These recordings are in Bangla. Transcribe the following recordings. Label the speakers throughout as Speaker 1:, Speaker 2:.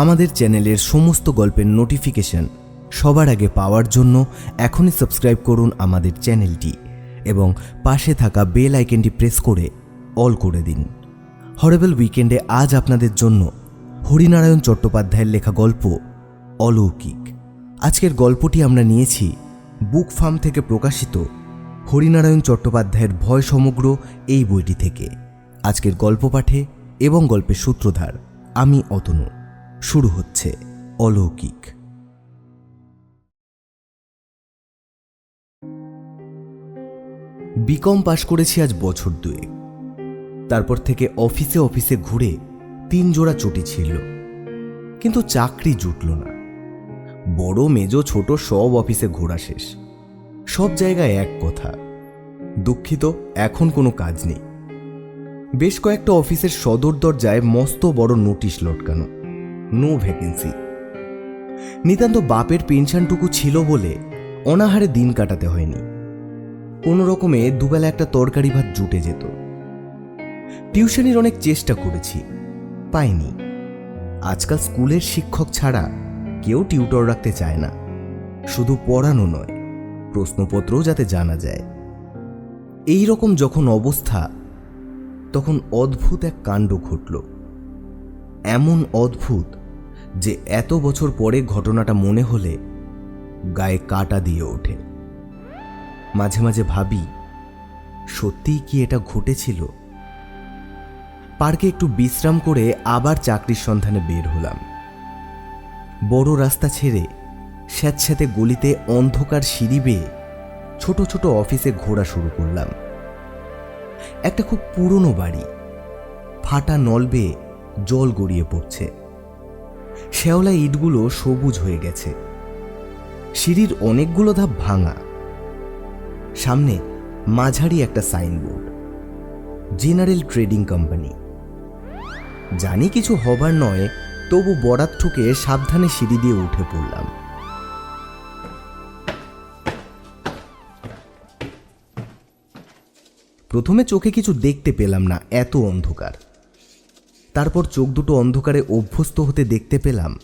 Speaker 1: আমাদের চ্যানেলের সমস্ত গল্পের নোটিফিকেশন সবার আগে পাওয়ার জন্য এখনই সাবস্ক্রাইব করুন আমাদের চ্যানেলটি এবং পাশে থাকা বেল আইকনটি প্রেস করে অল করে দিন। হরেবল উইকেন্ডে আজ আপনাদের জন্য হরিনারায়ণ চট্টোপাধ্যায়ের লেখা গল্প অলৌকিক। আজকের গল্পটি আমরা নিয়েছি বুক ফার্ম থেকে প্রকাশিত হরিনারায়ণ চট্টোপাধ্যায়ের ভয় সমগ্র এই বইটি থেকে। আজকের গল্প পাঠে এবং গল্পের সূত্রধার আমি অতনু। শুরু হচ্ছে অলৌকিক। বিকম পাশ করেছি আজ বছর দুয়ে তারপর থেকে অফিসে অফিসে ঘুরে তিন জোড়া চটি ছিল কিন্তু চাকরি জুটল না। বড় মেজ ছোট সব অফিসে ঘোরা শেষ। সব জায়গায় এক কথা, দুঃখিত, এখন কোনো কাজ নেই। বেশ কয়েকটা অফিসের সদর দরজায় মস্ত বড় নোটিশ লটকানো। No vacancy. নিতান্ত বাপের পেনশনটুকু ছিল বলে অনাহারে দিন কাটাতে হয়নি। কোনো রকমে দুবেলা একটা তরকারি ভাত জুটে যেত। টিউশনির অনেক চেষ্টা করেছি, পাইনি। আজকাল স্কুলের শিক্ষক ছাড়া কেউ টিউটর রাখতে চায় না। শুধু পড়ানো নয়, প্রশ্নপত্রও যাতে জানা যায়। এই রকম যখন অবস্থা, তখন অদ্ভুত এক কাণ্ড ঘটল। এমন অদ্ভুত যে এত বছর পরে ঘটনাটা মনে হলে গায়ে কাটা দিয়ে ওঠে। মাঝে মাঝে ভাবি, সত্যিই কি এটা ঘটেছিল? পার্কে একটু বিশ্রাম করে আবার চাকরির সন্ধানে বের হলাম। বড় রাস্তা ছেড়ে স্যাঁতস্যাঁতে গলিতে অন্ধকার সিঁড়ি বেয়ে ছোট ছোট অফিসে ঘোরা শুরু করলাম। একটা খুব পুরনো বাড়ি, ফাটা নল বেয়ে জল গড়িয়ে পড়ছে। শ্যাওলা ইটগুলো সবুজ হয়ে গেছে। সিঁড়ির অনেকগুলো ধাপ ভাঙা। সামনে মাঝারি একটা সাইনবোর্ড। General trading company. জানি কিছু হবার নয়, তবু বরাত ঠুকে সাবধানে সিঁড়ি দিয়ে উঠে পড়লাম। প্রথমে চোখে কিছু দেখতে পেলাম না, এত অন্ধকার। তারপর চোখ দুটো অন্ধকারে অভ্যস্ত হতে দেখতে পেলাম,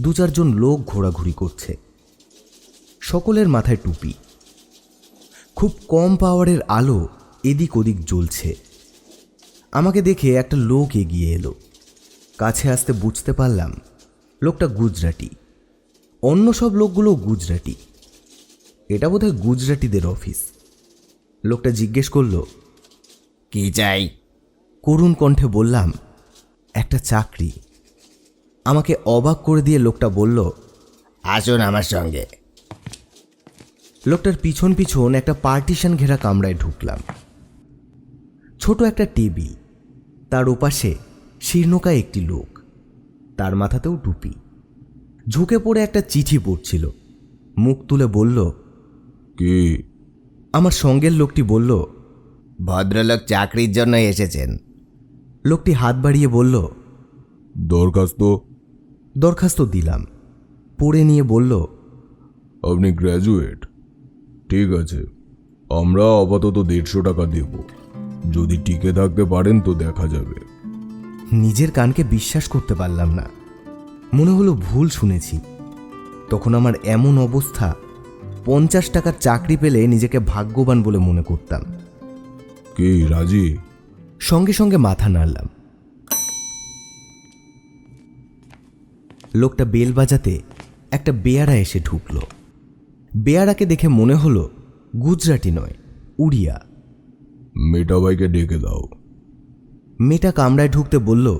Speaker 1: দু চারজন লোক ঘোরাঘুরি করছে। সকলের মাথায় টুপি। খুব কম পাওয়ারের আলো এদিক ওদিক জ্বলছে। আমাকে দেখে একটা লোক এগিয়ে এলো। কাছে আসতে বুঝতে পারলাম, লোকটা গুজরাটি। অন্য সব লোকগুলো গুজরাটি। এটা বোধহয় গুজরাটিদের অফিস। লোকটা জিজ্ঞেস করল,
Speaker 2: কি চাই?
Speaker 1: করুণ কণ্ঠে বললাম একটা চাকরি। আমাকে অবাক করে দিয়ে লোকটা বলল
Speaker 2: আসুন আমার সঙ্গে।
Speaker 1: লোকটার পিছন পিছন একটা পার্টিশন ঘেরা কামরায় ঢুকলাম। ছোট একটা টেবিল তার ওপাশে শীর্ণকায় একটি লোক তার মাথাতেও টুপি। ঝুঁকে পড়ে একটা চিঠি পড়ছিল মুখ তুলে বলল
Speaker 3: কি?
Speaker 1: আমার সঙ্গের লোকটি বলল
Speaker 2: ভদ্রলোক চাকরির জন্য এসেছেন।
Speaker 1: লোকটি হাত বাড়িয়ে বলল
Speaker 3: দরখাস্ত?
Speaker 1: দরখাস্ত দিলাম। পড়ে নিয়ে বলল
Speaker 3: আপনি গ্র্যাজুয়েট ঠিক আছে। আমরা আপাতত দেড়শো টাকা দেব। যদি টিকে থাকতে পারেন তো দেখা যাবে।
Speaker 1: নিজের কানকে বিশ্বাস করতে পারলাম না। মনে হলো ভুল শুনেছি। তখন আমার এমন অবস্থা পঞ্চাশ টাকার চাকরি পেলে নিজেকে ভাগ্যবান বলে মনে করতাম।
Speaker 3: কি রাজি?
Speaker 1: সঙ্গে সঙ্গে মাথা নাড়লাম। লোকটা বেল বাজাতে একটা বেয়ারা এসে ঢুকল। বেয়ারাকে দেখে মনে হলো গুজরাটি নয় উড়িয়া।
Speaker 3: মেটাবাইকে ডেকে দাও।
Speaker 1: মেয়েটা কামরায় ঢুকতে বলল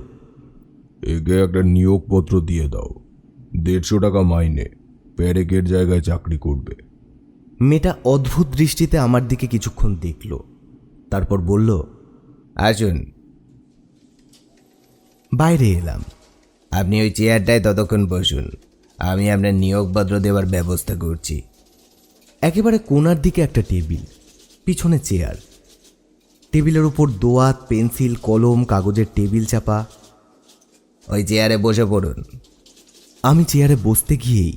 Speaker 3: একে একটা নিয়োগপত্র দিয়ে দাও। দেড়শো টাকা মাইনে প্যারেকের জায়গায় চাকরি করবে।
Speaker 1: মেয়েটা অদ্ভুত দৃষ্টিতে আমার দিকে কিছুক্ষণ দেখল তারপর বলল
Speaker 2: আসুন।
Speaker 1: বাইরে এলাম।
Speaker 2: আপনি ওই চেয়ারটায় ততক্ষণ বসুন। আমি আপনার নিয়োগপত্র দেওয়ার ব্যবস্থা করছি।
Speaker 1: একেবারে কোনার দিকে একটা টেবিল, পিছনে চেয়ার। টেবিলের উপর দোয়াত, পেন্সিল, কলম, কাগজের টেবিল চাপা।
Speaker 2: ওই চেয়ারে বসে পড়ুন।
Speaker 1: আমি চেয়ারে বসতে গিয়েই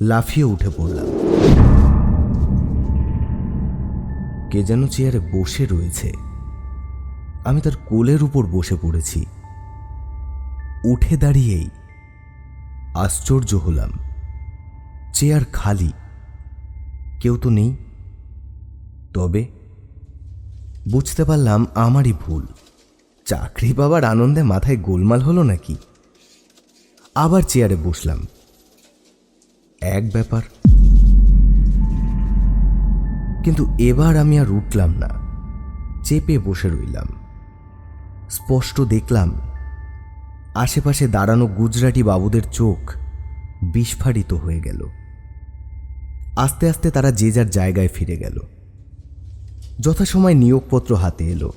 Speaker 1: লাফিয়ে উঠে পড়লাম। কে যেন চেয়ারে বসে রয়েছে। আমি তার কোলের উপর বসে পড়েছি। উঠে দাঁড়িয়েই আশ্চর্য হলাম। চেয়ার খালি। কেউ তো নেই। তবে বুঝতে পারলাম আমারই ভুল। চাকরি পাবার আনন্দে মাথায় গোলমাল হলো নাকি? আবার চেয়ারে বসলাম। এক ব্যাপার। কিন্তু এবার আমি আর উঠলাম না। চেপে বসে রইলাম। স্পষ্ট দেখলাম, আশেপাশে দাঁড়ানো গুজরাটি বাবুদের চোখ বিস্ফারিত হয়ে গেল। আস্তে আস্তে তারা যে যার জায়গায় ফিরে গেল। যথাসময় নিয়োগপত্র হাতে এলো।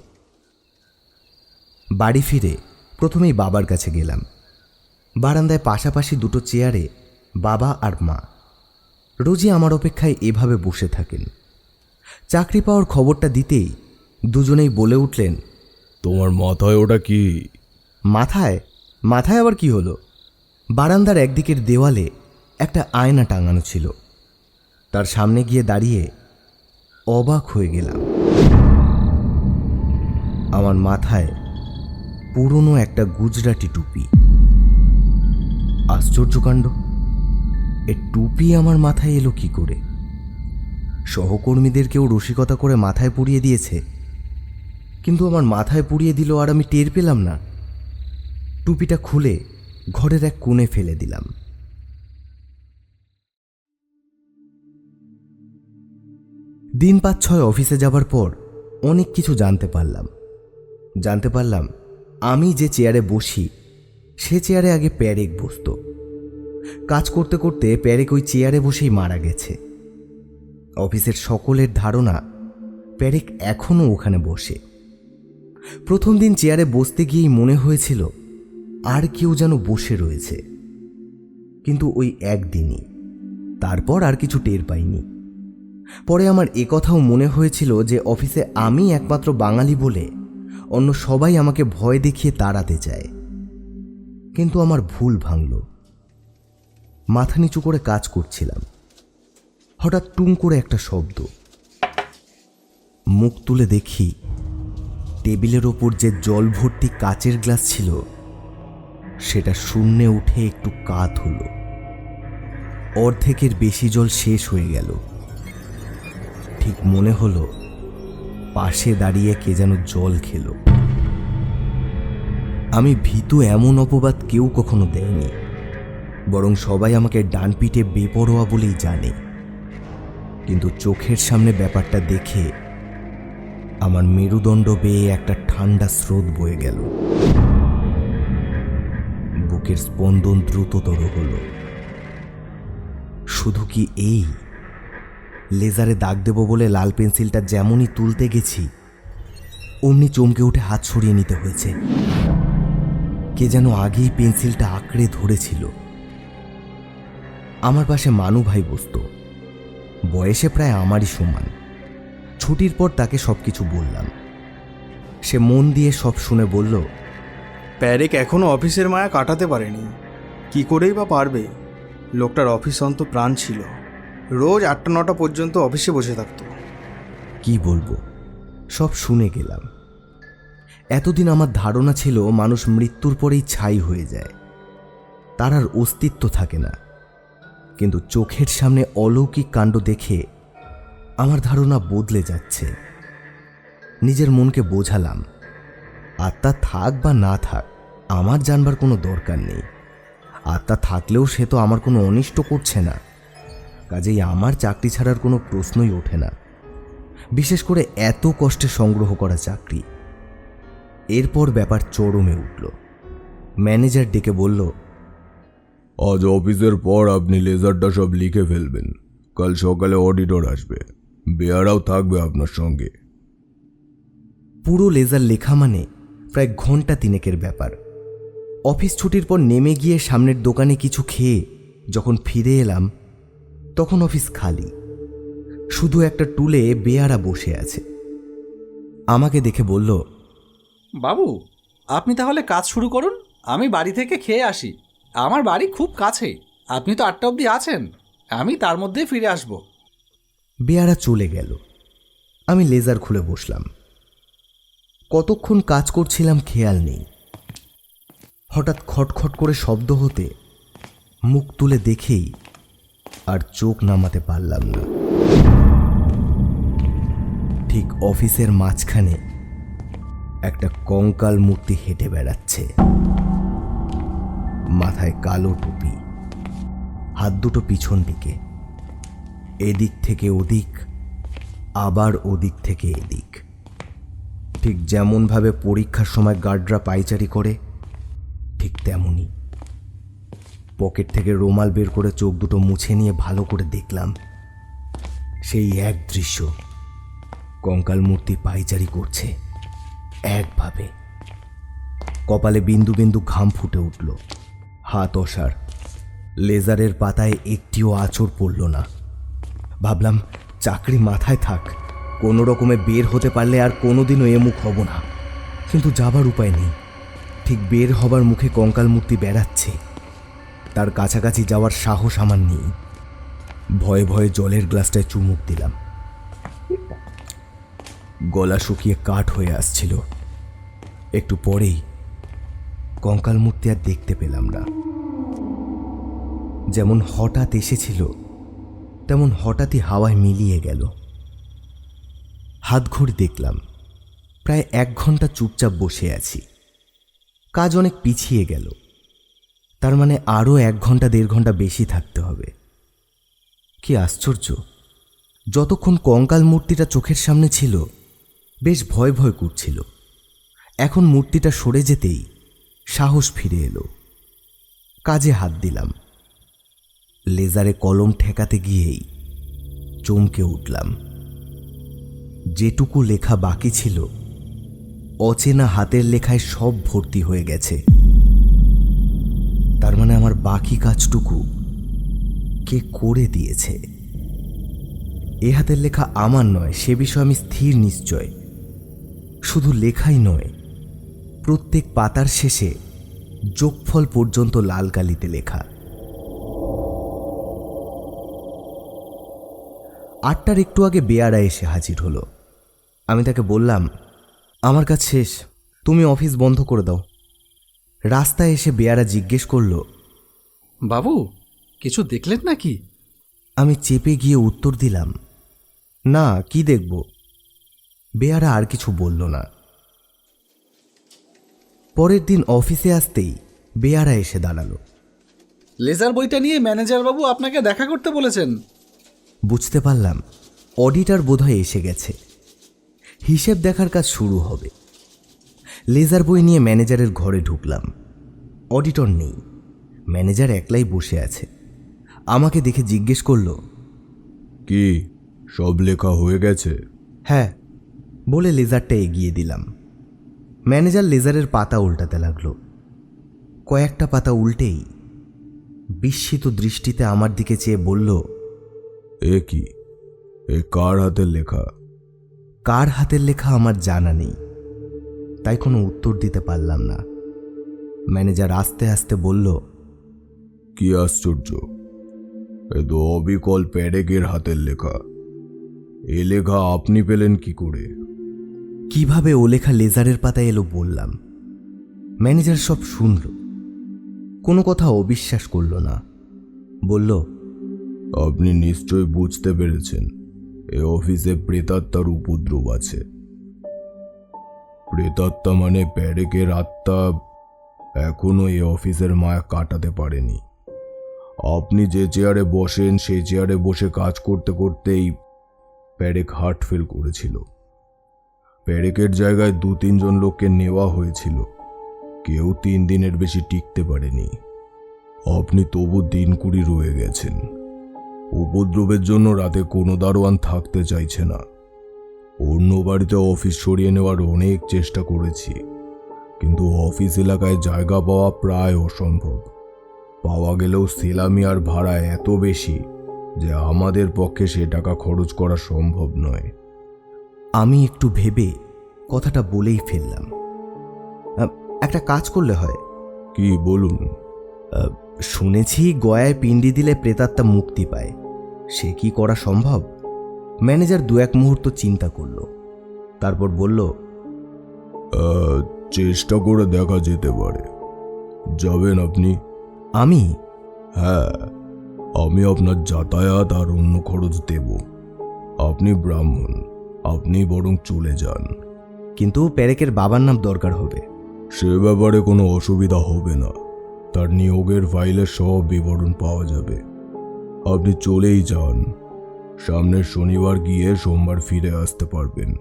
Speaker 1: বাড়ি ফিরে প্রথমেই বাবার কাছে গেলাম। বারান্দায় পাশাপাশি দুটো চেয়ারে বাবা আর মা। রোজই আমার অপেক্ষায় এভাবে বসে থাকেন। চাকরি পাওয়ার খবরটা দিতেই দুজনেই বলে উঠলেন
Speaker 3: তোমার মাথায় ওটা কি?
Speaker 1: মাথায়? মাথায় আবার কি হলো? বারান্দার একদিকের দেওয়ালে একটা আয়না টাঙানো ছিল। তার সামনে গিয়ে দাঁড়িয়ে অবাক হয়ে গেলাম। আমার মাথায় পুরনো একটা গুজরাটি টুপি। আশ্চর্যকাণ্ড এ টুপি আমার মাথায় এলো কি করে? সহকর্মীদেরকেও রসিকতা করে মাথায় পুড়িয়ে দিয়েছে। কিন্তু আমার মাথায় পুড়িয়ে দিল আর আমি টের পেলাম না। টুপিটা খুলে ঘরের এক কোণে ফেলে দিলাম। দিন পাঁচ ছয় অফিসে যাবার পর অনেক কিছু জানতে পারলাম। জানতে পারলাম, আমি যে চেয়ারে বসি, সে চেয়ারে আগে প্যারেক বসতো। কাজ করতে করতে প্যারেক ওই চেয়ারে বসেই মারা গেছে। অফিসের সকলের ধারণা, প্যারেক এখনও ওখানে বসে। প্রথম দিন চেয়ারে বসতে গিয়েই মনে হয়েছিল, আর কেউ যেন বসে রয়েছে। কিন্তু ওই একদিনই। তারপর আর কিছু টের পাইনি। পরে আমার একথাও মনে হয়েছিল যে অফিসে আমি একমাত্র বাঙালি বলে অন্য সবাই আমাকে ভয় দেখিয়ে তাড়াতে চায়। কিন্তু আমার ভুল ভাঙল। মাথা নিচু করে কাজ করছিলাম। হঠাৎ টুং করে একটা শব্দ। মুখ তুলে দেখি টেবিলের ওপর যে জল ভর্তি কাচের গ্লাস ছিল, সেটা শূন্যে উঠে একটু কাত হলো। অর্ধেকের বেশি জল শেষ হয়ে গেল। ঠিক মনে হলো, পাশে দাঁড়িয়ে কে যেন জল খেলো। আমি ভীতু এমন অপবাদ কেউ কখনো দেয়নি, বরং সবাই আমাকে ডান পিঠে বেপরোয়া বলেই জানে। কিন্তু চোখের সামনে ব্যাপারটা দেখে আমার মেরুদণ্ড বেয়ে একটা ঠান্ডা স্রোত বয়ে গেল। বুকের স্পন্দন দ্রুততর হলো। শুধু কি এই? লেজারে দাগ দেব বলে লাল পেন্সিলটা যেমনই তুলতে গেছি, অমনি চমকে উঠে হাত সরিয়ে নিতে হয়েছে। কে যেন আগেই পেন্সিলটা আঁকড়ে ধরেছিল। আমার পাশে মানু ভাই বসত। বয়সে প্রায় আমারই সমান। ছুটির পর তাকে সব কিছু বললাম। সে মন দিয়ে সব শুনে বলল
Speaker 4: প্যারেক এখনও অফিসের মায়া কাটাতে পারেনি। কি করেই বা পারবে? লোকটার অফিস অন্ত প্রাণ ছিল। রোজ আটটা নটা পর্যন্ত অফিসে বসে থাকতো।
Speaker 1: কি বলব? সব শুনে গেলাম। এতদিন আমার ধারণা ছিল মানুষ মৃত্যুর পরেই ছাই হয়ে যায়। তার আর অস্তিত্ব থাকে না। কিন্তু চোখের সামনে অলৌকিক কাণ্ড দেখে আমার ধারণা বদলে যাচ্ছে। নিজের মনকে বোঝালাম। আত্মা থাক বা না থাক, আমার জানবার কোনো দরকার নেই। আত্মা থাকলেও সে তো আমার কোনো অনিষ্ট করছে না। কাজেই আমার চাকরি ছাড়ার কোনো প্রশ্নই ওঠে না। বিশেষ করে এত কষ্টে সংগ্রহ করা চাকরি। এরপর ব্যাপার চরমে উঠল। ম্যানেজার ডেকে বলল,
Speaker 3: আজ অফিসের পর আপনি লেজারটা সব লিখে ফেলবেন। কাল সকালে অডিটর আসবে। বেয়ারাও থাকবে আপনার সঙ্গে।
Speaker 1: পুরো লেজার লেখা মানে প্রায় ঘণ্টা তিনেকের ব্যাপার। অফিস ছুটির পর নেমে গিয়ে সামনের দোকানে কিছু খেয়ে যখন ফিরে এলাম তখন অফিস খালি। শুধু একটা টুলে বেয়ারা বসে আছে। আমাকে দেখে বলল
Speaker 5: বাবু আপনি তাহলে কাজ শুরু করুন। আমি বাড়ি থেকে খেয়ে আসি। আমার বাড়ি খুব কাছে। আপনি তো আটটা অবধি আছেন। আমি তার মধ্যেই ফিরে আসব।
Speaker 1: বেয়ারা চলে গেল। আমি লেজার খুলে বসলাম। কতক্ষণ কাজ করছিলাম খেয়াল নেই। হঠাৎ খটখট করে শব্দ হতে মুখ তুলে দেখেই আর চোখ নামাতে পারলাম না। ঠিক অফিসের মাঝখানে একটা কঙ্কাল মূর্তি হেঁটে বেড়াচ্ছে। মাথায় কালো টুপি, হাত দুটো পিছন দিকে। এদিক থেকে ওদিক, আবার ওদিক থেকে এদিক। ঠিক যেমনভাবে পরীক্ষার সময় গার্ডরা পাইচারি করে, ঠিক তেমনই। পকেট থেকে রুমাল বের করে চোখ দুটো মুছে নিয়ে ভালো করে দেখলাম, সেই এক দৃশ্য। কঙ্কাল মূর্তি পাইচারি করছে, একভাবে। কপালে বিন্দু বিন্দু ঘাম ফুটে উঠল, হাত অসার লেজারের পাতায় একটিও আঁচড় পড়ল না। ভাবলাম, চাকরি মাথায় থাক। কোনো রকমে বের হতে পারলে আর কোনোদিনও এ মুখ হব না। কিন্তু যাবার উপায় নেই। ঠিক বের হবার মুখে কঙ্কাল মূর্তি বেড়াচ্ছে। তার কাছাকাছি যাওয়ার সাহস আমার নেই। ভয়ে ভয়ে জলের গ্লাসটায় চুমুক দিলাম। গলা শুকিয়ে কাঠ হয়ে আসছিল। একটু পরেই কঙ্কাল মূর্তি আর দেখতে পেলাম না। যেমন হঠাৎ এসেছিল তেমন হঠাৎই হাওয়ায় মিলিয়ে গেল। হাত ঘড়ি দেখলাম, প্রায় এক ঘণ্টা চুপচাপ বসে আছি। কাজ অনেক পিছিয়ে গেল। তার মানে আরও এক ঘণ্টা, দেড় ঘণ্টা বেশি থাকতে হবে। কি আশ্চর্য! যতক্ষণ কঙ্কাল মূর্তিটা চোখের সামনে ছিল, বেশ ভয় ভয় করছিল। এখন মূর্তিটা সরে যেতেই সাহস ফিরে এলো। কাজে হাত দিলাম। লেজারে কলম ঠেকাতে গিয়েই চমকে উঠলাম। যেটুকু লেখা বাকি ছিল, অচেনা হাতের লেখায় সব ভর্তি হয়ে গেছে। তার মানে আমার বাকি কাজটুকু কে করে দিয়েছে? এ হাতের লেখা আমার নয়, সে বিষয়ে আমি স্থির নিশ্চয়। শুধু লেখাই নয়, প্রত্যেক পাতার শেষে যোগফল পর্যন্ত লাল কালিতে লেখা। আটটার একটু আগে বেয়ারা এসে হাজির হলো। আমি তাকে বললাম আমার কাজ শেষ তুমি অফিস বন্ধ করে দাও। রাস্তায় এসে বেয়ারা জিজ্ঞেস করল
Speaker 5: বাবু কিছু দেখলেন নাকি?
Speaker 1: আমি চেপে গিয়ে উত্তর দিলাম না কি দেখব? বেয়ারা আর কিছু বলল না। পরের দিন অফিসে আসতেই বেয়ারা এসে দাঁড়াল।
Speaker 5: লেজার বইটা নিয়ে ম্যানেজার বাবু আপনাকে দেখা করতে বলেছেন।
Speaker 1: বুঝতে পারলাম অডিটার বোধহয় এসে গেছে। হিসেব দেখার কাজ শুরু হবে। লেজার বই নিয়ে ম্যানেজারের ঘরে ঢুকলাম। অডিটর নেই। ম্যানেজার একলাই বসে আছে। আমাকে দেখে জিজ্ঞেস করল
Speaker 3: কি সব লেখা হয়ে গেছে?
Speaker 1: হ্যাঁ বলে লেজারটা এগিয়ে দিলাম। ম্যানেজার লেজারের পাতা উল্টাতে লাগল। কয়েকটা পাতা উল্টেই বিস্মিত দৃষ্টিতে আমার দিকে চেয়ে বলল
Speaker 3: এ কি? এ কার হাতের লেখা?
Speaker 1: কার হাতের লেখা আমার জানা নেই। তাই কোনো উত্তর দিতে পারলাম না। ম্যানেজার আস্তে আস্তে বলল
Speaker 3: কি আশ্চর্য। এ তো অবিকল প্যারেকের হাতের লেখা। এ লেখা আপনি পেলেন কি করে?
Speaker 1: কীভাবে ও লেখা লেজারের পাতায় এলো বললাম। ম্যানেজার সব শুনল। কোনো কথা অবিশ্বাস করল না। বলল
Speaker 3: আপনি নিশ্চয় বুঝতে পেরেছেন, এ অফিসে প্রেতাত্মার উপদ্রব আছে। প্রেতাত্মা মানে প্যারেকের আত্মা এখনও এ অফিসের মায়া কাটাতে পারেনি। আপনি যে চেয়ারে বসেন, সেই চেয়ারে বসে কাজ করতে করতেই প্যারেক হার্ট ফেল করেছিল। প্যারেকের জায়গায় দু তিনজন লোককে নেওয়া হয়েছিল। কেউ তিন দিনের বেশি টিকতে পারেনি। আপনি তবু দিন কুড়ি রয়ে গেছেন। উপদ্রবের জন্য রাতে কোনো দারোয়ান থাকতে চাইছে না। অন্য বাড়িতে অফিস সরিয়ে নেওয়ার অনেক চেষ্টা করেছি কিন্তু অফিস এলাকায় জায়গা পাওয়া প্রায় অসম্ভব। পাওয়া গেলেও সেলামি আর ভাড়া এত বেশি যে আমাদের পক্ষে সে টাকা খরচ করা সম্ভব নয়।
Speaker 1: আমি একটু ভেবে কথাটা বলেই ফেললাম। একটা কাজ করলে হয়।
Speaker 3: কি বলুন?
Speaker 1: শুনেছি গয়ায় পিণ্ডি দিলে প্রেতাত্মা মুক্তি পায়। সে কি করা সম্ভব? ম্যানেজার দু এক মুহূর্ত চিন্তা করল। তারপর বলল
Speaker 3: চেষ্টা করে দেখা যেতে পারে। যাবেন আপনি?
Speaker 1: আমি?
Speaker 3: হ্যাঁ আমি আপনার যাতায়াত আর অন্য খরচ দেব। আপনি ব্রাহ্মণ আপনি বরং চলে যান।
Speaker 1: কিন্তু প্যারেকের বাবার নাম দরকার হবে।
Speaker 3: সে ব্যাপারে কোনো অসুবিধা হবে না। তার নিয়োগের ফাইলের সব বিবরণ পাওয়া যাবে। আপনি চলেই যান। সামনের শনিবার গিয়ে সোমবার ফিরে আসতে পারবেন।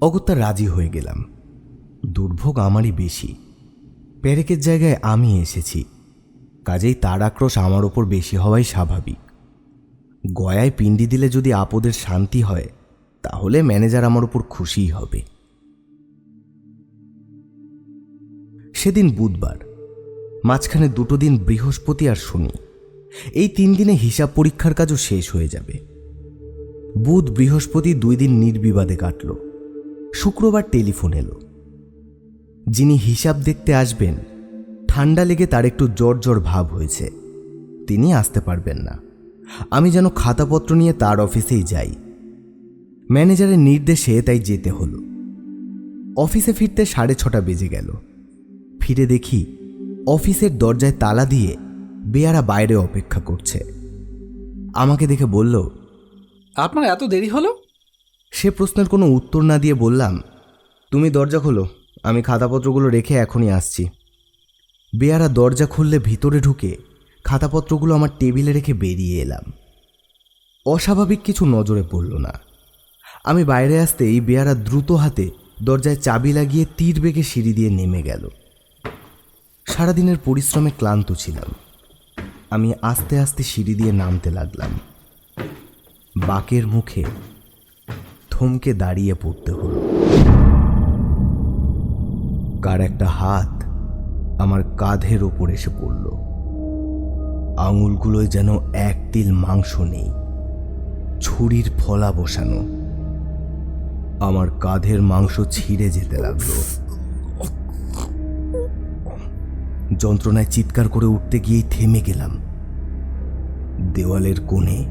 Speaker 1: অগত্যা রাজি হয়ে গেলাম। দুর্ভোগ আমারই বেশি। প্যারেকের জায়গায় আমি এসেছি। কাজেই তার আক্রোশ আমার ওপর বেশি হওয়াই স্বাভাবিক। গয়ায় পিণ্ডি দিলে যদি আপদের শান্তি হয়, তাহলে ম্যানেজার আমার উপর খুশিই হবে। সেদিন বুধবার মাঝখানে দুটো দিন বৃহস্পতি আর শনি। এই তিন দিনে হিসাব পরীক্ষার কাজও শেষ হয়ে যাবে। বুধ বৃহস্পতি দুই দিন নির্বিবাদে কাটল। শুক্রবার টেলিফোন এলো। যিনি হিসাব দেখতে আসবেন, ঠান্ডা লেগে তার একটু জ্বর জ্বর ভাব হয়েছে। তিনি আসতে পারবেন না। আমি যেন খাতাপত্র নিয়ে তার অফিসেই যাই। ম্যানেজারের নির্দেশে তাই যেতে হলো। অফিসে ফিরতে সাড়ে ছটা বেজে গেল। ফিরে দেখি অফিসের দরজায় তালা দিয়ে বেয়ারা বাইরে অপেক্ষা করছে। আমাকে দেখে বলল
Speaker 5: আপনার এত দেরি হলো?
Speaker 1: সে প্রশ্নের কোনো উত্তর না দিয়ে বললাম তুমি দরজা খোলো আমি খাতাপত্রগুলো রেখে এখনই আসছি। বেয়ারা দরজা খুললে ভিতরে ঢুকে খাতাপত্রগুলো আমার টেবিলে রেখে বেরিয়ে এলাম। অস্বাভাবিক কিছু নজরে পড়ল না। আমি বাইরে আসতেই বেয়ারা দ্রুত হাতে দরজায় চাবি লাগিয়ে তীর বেগে সিঁড়ি দিয়ে নেমে গেল। সারাদিনের পরিশ্রমে ক্লান্ত ছিলাম। আমি আস্তে আস্তে সিঁড়ি দিয়ে নামতে লাগলাম। বাকের মুখে থমকে দাঁড়িয়ে পড়তে হলো। কার একটা হাত আমার কাঁধের ওপর এসে পড়ল। আঙুলগুলোয় যেন এক তিল মাংস নেই। ছুরির ফলা বসানো। আমার কাঁধের মাংস ছিঁড়ে যেতে লাগল। যন্ত্রণায় চিৎকার করে উঠতে গিয়েই থেমে গেলাম। দেওয়ালের কোণে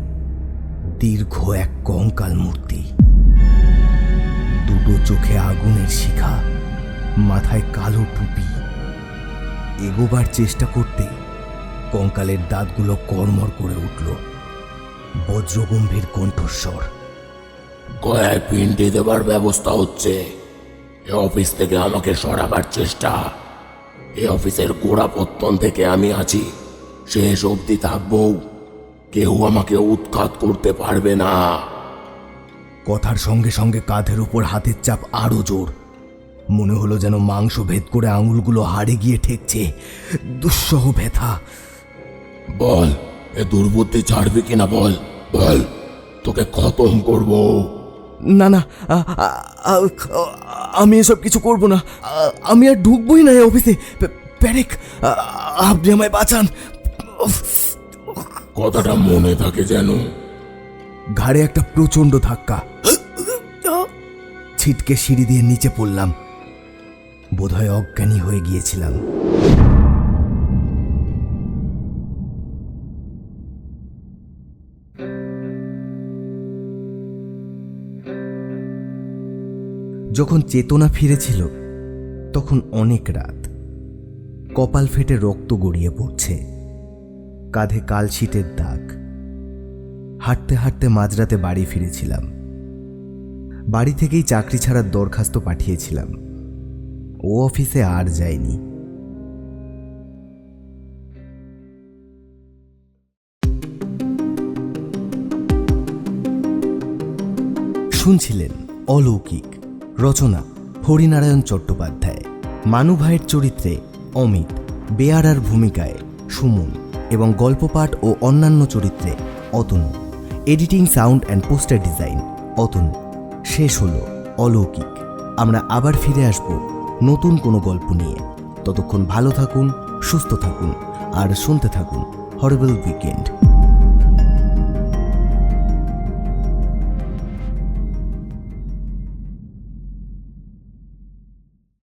Speaker 1: দীর্ঘ এক কঙ্কাল মূর্তি। দুটো চোখে আগুনের শিখা, মাথায় কালো টুপি। এগোবার চেষ্টা করতে কঙ্কালের দাঁতগুলো কর্মর করে উঠল। বজ্রগম্ভীর কণ্ঠস্বর।
Speaker 6: গয়ায় পিন্ডি দেবার ব্যবস্থা হচ্ছে। এ অফিস থেকে আমাকে সরাবার চেষ্টা। এ অফিসের গোড়াপত্তন থেকে আমি আছি। শেষ অবধি থাকব। কেউ আমাকে উৎখাত করতে পারবে না।
Speaker 1: কথার সঙ্গে সঙ্গে কাঁধের উপর হাতের চাপ আরও জোর। মনে হলো যেন মাংস ভেদ করে আঙুলগুলো হাড়ে গিয়ে ঠেকছে। দুঃসহ ব্যথা।
Speaker 6: বল এ দুর্বুদ্ধি ছাড়বি কিনা বল? বল তোকে খতম করব।
Speaker 1: না না আমি এসব কিছু করব না। আমি আর ঢুকবই না এই অফিসে। প্যারেক আপনি আমায় বাঁচান।
Speaker 6: কথাটা মনে থাকে যেন।
Speaker 1: ঘাড়ে একটা প্রচণ্ড ধাক্কা। ছিটকে সিঁড়ি দিয়ে নিচে পড়লাম। বোধহয় অজ্ঞানী হয়ে গিয়েছিলাম। যখন চেতনা ফিরেছিল, তখন অনেক রাত। কপাল ফেটে রক্ত গড়িয়ে পড়ছে। কাঁধে কালশিটের দাগ। হাঁটতে হাঁটতে মাঝরাতে বাড়ি ফিরেছিলাম। বাড়ি থেকেই চাকরি ছাড়ার দরখাস্ত পাঠিয়েছিলাম। ও অফিসে আর যায়নি। শুনছিলেন অলৌকিক। রচনা হরিনারায়ণ চট্টোপাধ্যায়। মানু ভাইয়ের চরিত্রে অমিত, বেয়ারার ভূমিকায় সুমন এবং গল্পপাঠ ও অন্যান্য চরিত্রে Atanu. Editing, sound and poster design Atanu. শেষ হলো অলৌকিক। আমরা আবার ফিরে আসব নতুন কোনো গল্প নিয়ে। ততক্ষণ ভালো থাকুন, সুস্থ থাকুন আর শুনতে থাকুন হরেবল উইকেন্ড।